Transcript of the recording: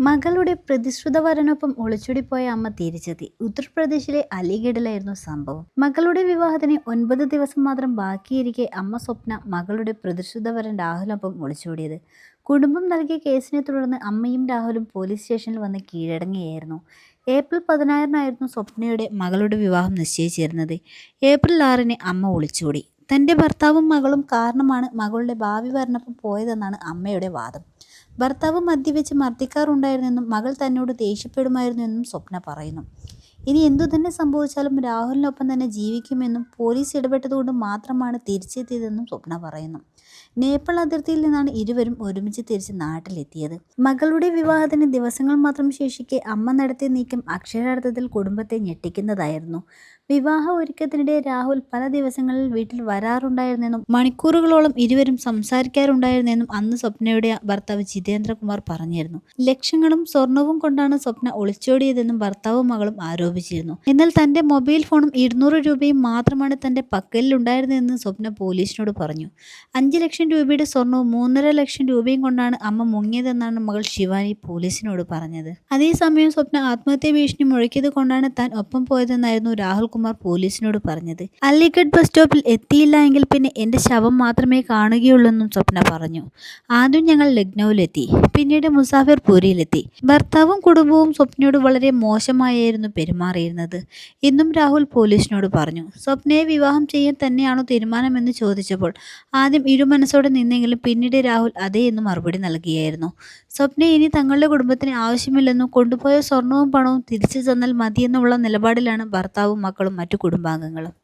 മകളുടെ പ്രതിശ്രുതവരനൊപ്പം ഒളിച്ചോടിപ്പോയ അമ്മ തിരിച്ചെത്തി. ഉത്തർപ്രദേശിലെ അലിഗഡിലായിരുന്നു സംഭവം. മകളുടെ വിവാഹത്തിന് ഒൻപത് ദിവസം മാത്രം ബാക്കിയിരിക്കെ അമ്മ സ്വപ്ന മകളുടെ പ്രതിശ്രുതവരൻ രാഹുലിനൊപ്പം ഒളിച്ചോടിയത്. കുടുംബം നൽകിയ കേസിനെ തുടർന്ന് അമ്മയും രാഹുലും പോലീസ് സ്റ്റേഷനിൽ വന്ന് കീഴടങ്ങുകയായിരുന്നു. ഏപ്രിൽ പതിനാറിനായിരുന്നു സ്വപ്നയുടെ മകളുടെ വിവാഹം നിശ്ചയിച്ചിരുന്നത്. ഏപ്രിൽ ആറിന് അമ്മ ഒളിച്ചോടി. തന്റെ ഭർത്താവും മകളും കാരണമാണ് മകളുടെ ഭാവി പറഞ്ഞപ്പോൾ പോയതെന്നാണ് അമ്മയുടെ വാദം. ഭർത്താവ് മദ്യവെച്ച് മർദ്ദിക്കാറുണ്ടായിരുന്നെന്നും മകൾ തന്നോട് ദേഷ്യപ്പെടുമായിരുന്നു എന്നും സ്വപ്ന പറയുന്നു. ഇനി എന്തു തന്നെ സംഭവിച്ചാലും രാഹുലിനൊപ്പം തന്നെ ജീവിക്കുമെന്നും പോലീസ് ഇടപെട്ടതുകൊണ്ട് മാത്രമാണ് തിരിച്ചെത്തിയതെന്നും സ്വപ്ന പറയുന്നു. നേപ്പാൾ അതിർത്തിയിൽ നിന്നാണ് ഇരുവരും ഒരുമിച്ച് തിരിച്ച് നാട്ടിലെത്തിയത്. മകളുടെ വിവാഹത്തിന് ദിവസങ്ങൾ മാത്രം ശേഷിക്കെ അമ്മ നടത്തിയ നീക്കം അക്ഷരാർത്ഥത്തിൽ കുടുംബത്തെ ഞെട്ടിക്കുന്നതായിരുന്നു. വിവാഹ ഒരുക്കത്തിനിടെ രാഹുൽ പല ദിവസങ്ങളിൽ വീട്ടിൽ വരാറുണ്ടായിരുന്നെന്നും മണിക്കൂറുകളോളം ഇരുവരും സംസാരിക്കാറുണ്ടായിരുന്നെന്നും അന്ന് സ്വപ്നയുടെ ഭർത്താവ് ജിതേന്ദ്രകുമാർ പറഞ്ഞിരുന്നു. ലക്ഷങ്ങളും സ്വർണവും കൊണ്ടാണ് സ്വപ്ന ഒളിച്ചോടിയതെന്നും ഭർത്താവും മകളും ആരോപിച്ചിരുന്നു എന്നാൽ തന്റെ മൊബൈൽ ഫോണും ഇരുന്നൂറ് രൂപയും മാത്രമാണ് തന്റെ പക്കലിലുണ്ടായിരുന്നതെന്ന് സ്വപ്ന പോലീസിനോട് പറഞ്ഞു. അഞ്ച് ലക്ഷം രൂപയുടെ സ്വർണവും മൂന്നര ലക്ഷം രൂപയും കൊണ്ടാണ് അമ്മ മുങ്ങിയതെന്നാണ് മകൾ ശിവാനി പോലീസിനോട് പറഞ്ഞത്. അതേസമയം സ്വപ്ന ആത്മഹത്യ ഭീഷണി മുഴക്കിയത് കൊണ്ടാണ് താൻ ഒപ്പം പോയതെന്നായിരുന്നു രാഹുൽ കുമാർ പോലീസിനോട് പറഞ്ഞത്. അലിഗഡ് ബസ് സ്റ്റോപ്പിൽ എത്തിയില്ല എങ്കിൽ പിന്നെ എന്റെ ശവം മാത്രമേ കാണുകയുള്ളൂവെന്നും സ്വപ്ന പറഞ്ഞു. ആദ്യം ഞങ്ങൾ ലക്നൌവിലെത്തി പിന്നീട് മുസാഫിർപൂരിയിലെത്തി. ഭർത്താവും കുടുംബവും സ്വപ്നയോട് വളരെ മോശമായിരുന്നു പെരുമാറിയിരുന്നത്. ഇന്നും രാഹുൽ പോലീസിനോട് പറഞ്ഞു സ്വപ്നയെ വിവാഹം ചെയ്യാൻ തന്നെയാണോ തീരുമാനമെന്ന് ചോദിച്ചപ്പോൾ ആദ്യം ഇരുമനസ്സോടെ നിന്നെങ്കിലും പിന്നീട് രാഹുൽ അതേ എന്ന് മറുപടി നൽകിയായിരുന്നു. സ്വപ്ന ഇനി തങ്ങളുടെ കുടുംബത്തിന് ആവശ്യമില്ലെന്നും കൊണ്ടുപോയ സ്വർണവും പണവും തിരിച്ചു തന്നാൽ മതിയെന്നുമുള്ള നിലപാടിലാണ് ഭർത്താവും മക്കളും മറ്റു കുടുംബാംഗങ്ങളും.